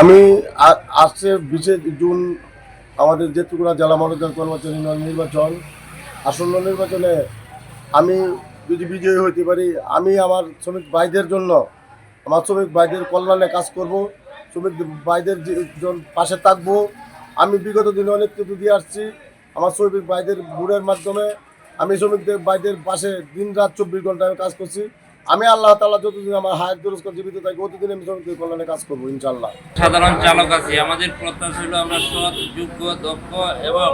আমি আসছে বিশে জুন আমাদের যে জেতুকুড়া জেলা মনোনয়ন কর্মচারী নির্বাচন আসন্ন নির্বাচনে আমি যদি বিজয়ী হইতে পারি, আমি আমার শ্রমিক ভাইদের জন্য, আমার শ্রমিক ভাইদের কল্যাণে কাজ করব, শ্রমিক ভাইদের পাশে থাকব। আমি বিগত দিনে অনেক কিছু দিয়ে আসছি, আমার শ্রমিক ভাইদের বুড়ের মাধ্যমে, আমি শ্রমিকদের ভাইদের পাশে দিন রাত চব্বিশ ঘণ্টা আমি কাজ করছি। আমি আল্লাহ তাআলা যতদিন আমার হায়াত দুরস্কর জীবিত থাকি, অতদিন আমি শ্রমিকদের কল্যাণে কাজ করব ইনশাল্লাহ সাধারণ চালক আছি। আমাদের প্রত্যাশা হলো আমরা সৎ, যোগ্য, দক্ষ এবং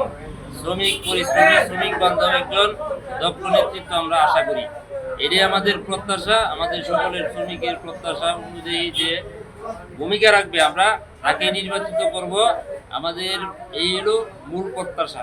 শ্রমিক পরিশ্রমী, শ্রমিক বান্ধব একজন দক্ষ নেতৃত্ব আমরা আশা করি। এটাই আমাদের প্রত্যাশা। আমাদের সকলের শ্রমিকের প্রত্যাশা অনুযায়ী যে ভূমিকা রাখবে আমরা তাকে নির্বাচিত করব। আমাদের এই হলো মূল প্রত্যাশা।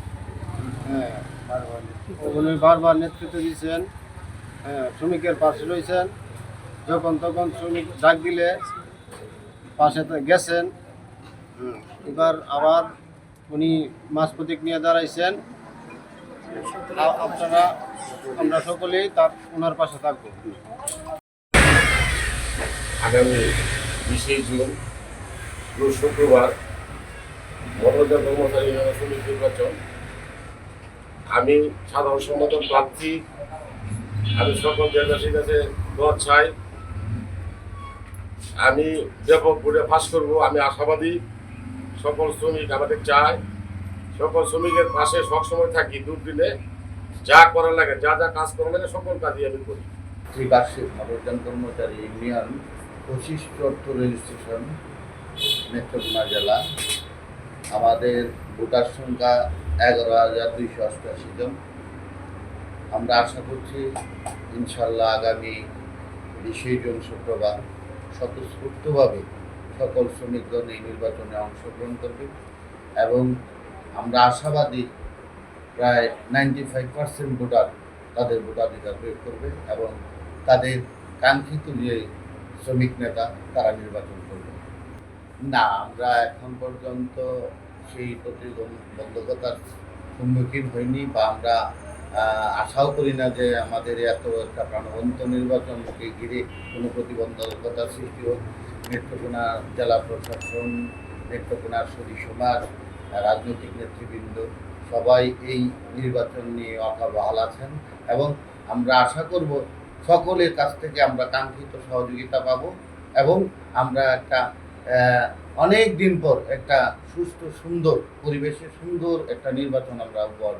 হ্যাঁ উনি বারবার নেতৃত্ব দিয়েছেন। হ্যাঁ শ্রমিকের পাশে রয়েছেন। যখন তখন শ্রমিক ডাক দিলে পাশে গেছেন। এবার আবার উনি মাছ প্রতীক নিয়ে দাঁড়াইছেন। আপনারা, আমরা সকলেই তার, ওনার পাশে থাকব। আগামী বিশে জুন শুক্রবার মনোনয়ন কর্মচারী শ্রমিক নির্বাচন। আমি সাধারণ সম্পাদক প্রার্থী, আমি সকল জেলাবাসীর কাছে দোয়া চাই। আমি ব্যাপক ভোটে পাস করব, আমি আশাবাদী। সকল শ্রমিক আমাদের চায়। সকল শ্রমিকের পাশে সবসময় থাকি দুর্দিনে যা করার লাগে, যা যা কাজ করার লাগে সকল কাজই আমি করি। ত্রিবার্ষিক মনোরঞ্জন কর্মচারী ইউনিয়ন, পঁচিশ চুয়াত্তর রেজিস্ট্রেশন নেত্রকোনা জেলা আমাদের ভোটার সংখ্যা এগারো হাজার দুইশো অষ্টআশি জন। আমরা আশা করছি ইনশাল্লাহ আগামী বিশে জন শুক্রবার স্বতঃস্ফূর্তভাবে সকল শ্রমিকগণ এই নির্বাচনে অংশগ্রহণ করবে এবং আমরা আশাবাদী প্রায় নাইনটি ফাইভ পার্সেন্ট ভোটার তাদের ভোটাধিকার প্রয়োগ করবে এবং তাদের কাঙ্ক্ষিত যে শ্রমিক নেতা তারা নির্বাচন করবে। না, আমরা এখন পর্যন্ত সেই প্রতিবন্ধকতার সম্মুখীন হইনি বা আমরা আশাও করি না যে আমাদের এত একটা প্রাণবন্ত নির্বাচনকে ঘিরে কোনো প্রতিবন্ধকতার সৃষ্টি হোক। নেত্রকোনা জেলা প্রশাসন নেত্রকোনার সদী সমাজ, রাজনৈতিক নেতৃবৃন্দ সবাই এই নির্বাচন নিয়ে অকাবহাল আছেন এবং আমরা আশা করব সকলের কাছ থেকে আমরা কাঙ্ক্ষিত সহযোগিতা পাব এবং আমরা একটা অনেক দিন পর একটা সুস্থ সুন্দর পরিবেশে সুন্দর একটা নির্বাচন আমরা উপহার